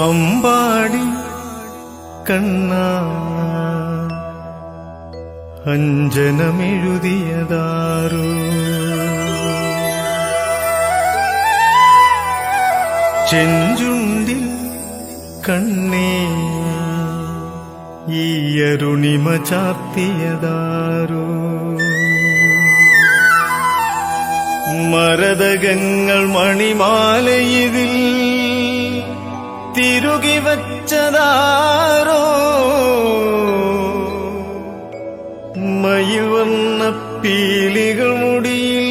അമ്പാടി കണ്ണ. അഞ്ജനമെഴുതിയതാരോ ചെഞ്ചുണ്ടിൽ കണ്ണേ. ഈ അരുണിമ ചാത്തിയതാരോ മരതകങ്ങൾ മണിമാലയിതിൽ തിരുകി വച്ചതാരോ? മയുവർണ പീലികൾ മുടിയിൽ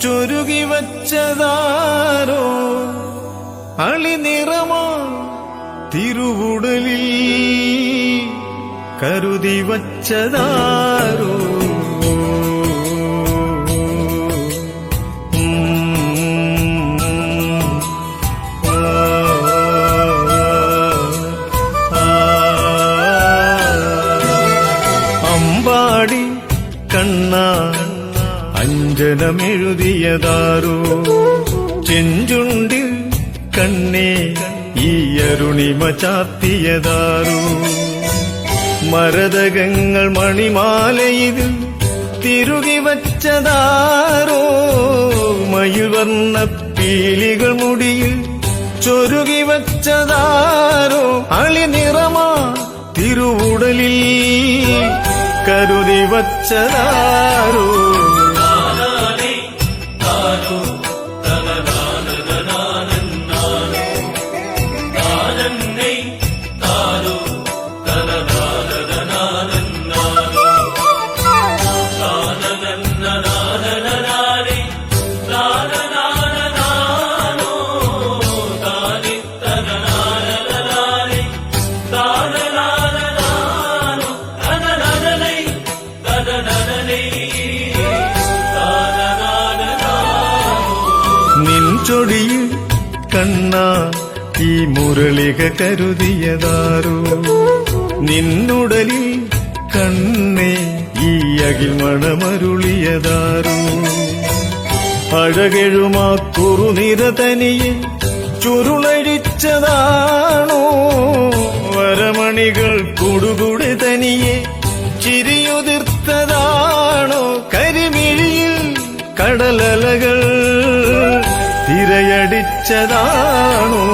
ചൊരുകി വച്ചതാരോ? അളിനിറമോ തിരുവുടലിൽ കരുതി വച്ചതാരോ? അഞ്ജനമെഴുതിയതാരോ ചെഞ്ചുണ്ടിൽ കണ്ണേ ഈ അരുണിമ ചാത്തിയതാരോ മരതകങ്ങൾ മണിമാലയിൽ തിരുകി വച്ചതാരോ? മയുവർണ പീലികൾ മുടിയിൽ ചൊരുകി വച്ചതാരോ? അളിനിറമാ തിരുവുടലിൽ കരുതി വച്ചതാരോ? നിൻചൊടിയിൽ കണ്ണ ഈ മുരളിക കരുതിയതാരോ? നിന്നുടലിൽ കണ്ണേ ഈ അകിൽമണമരുളിയതാരോ അഴകെഴുമാ കുറുനിര തനിയെ ചുരുളഴിച്ചതാണോ? ಮೆಚ್ಚದಾಣು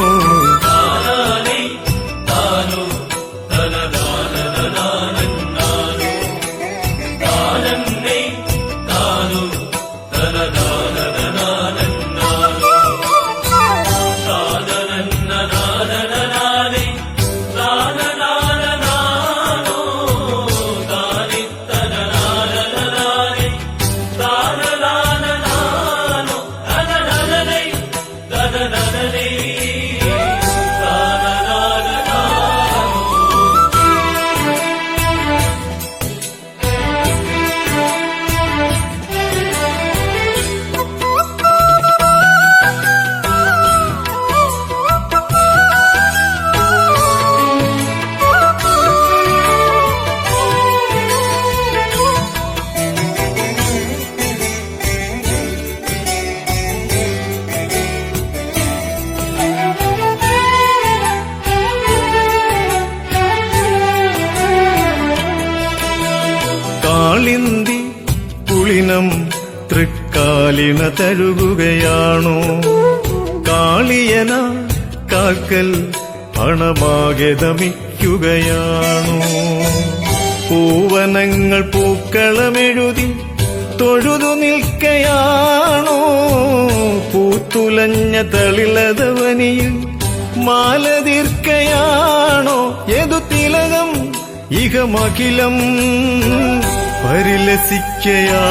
കാളിന്തി പുളിനം തൃക്കാലിന തഴുകുകയാണോ? കാളിയന കാക്കൽ പണമാകതമിക്കുകയാണോ പൂവനങ്ങൾ പൂക്കളമെഴുതി തൊഴുതു നിൽക്കയാണോ? പൂത്തുലഞ്ഞ തളിളതവനിയിൽ മാല തീർക്കയാണോ ഏതു തിലകം ഇഹമഖിലം പരിലസിക്കയാ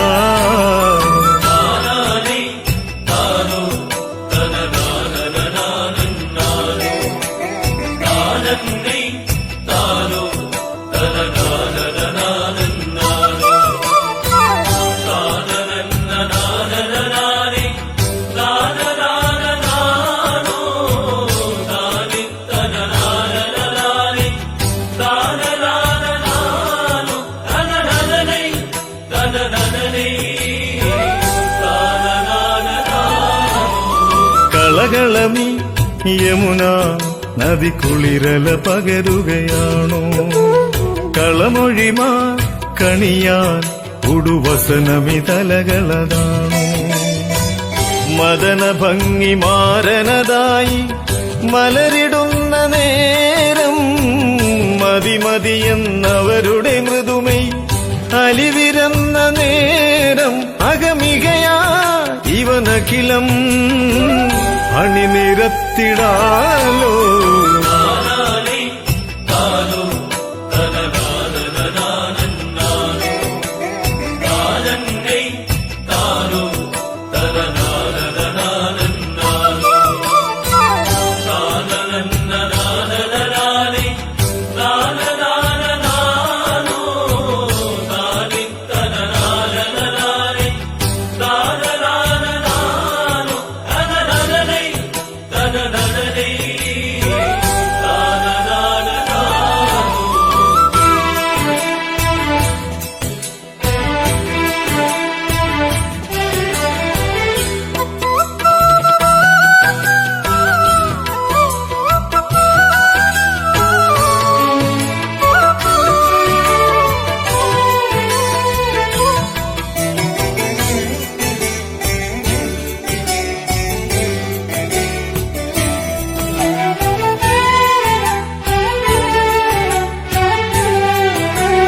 കളകളമി യമുന നദി കുളിരല പകരുകയാണോ? കളമൊഴിമാ കണിയാൻ ഉടുവസനമി തലകളതാണോ? മദന ഭംഗി മാരനതായി മലരിടുന്ന നേരം മതിമതിയെന്നവരുടെ മൃദുമൈ അലിവിരന്ന ഇവനഖിലം അണിനിരത്തിടാലോ?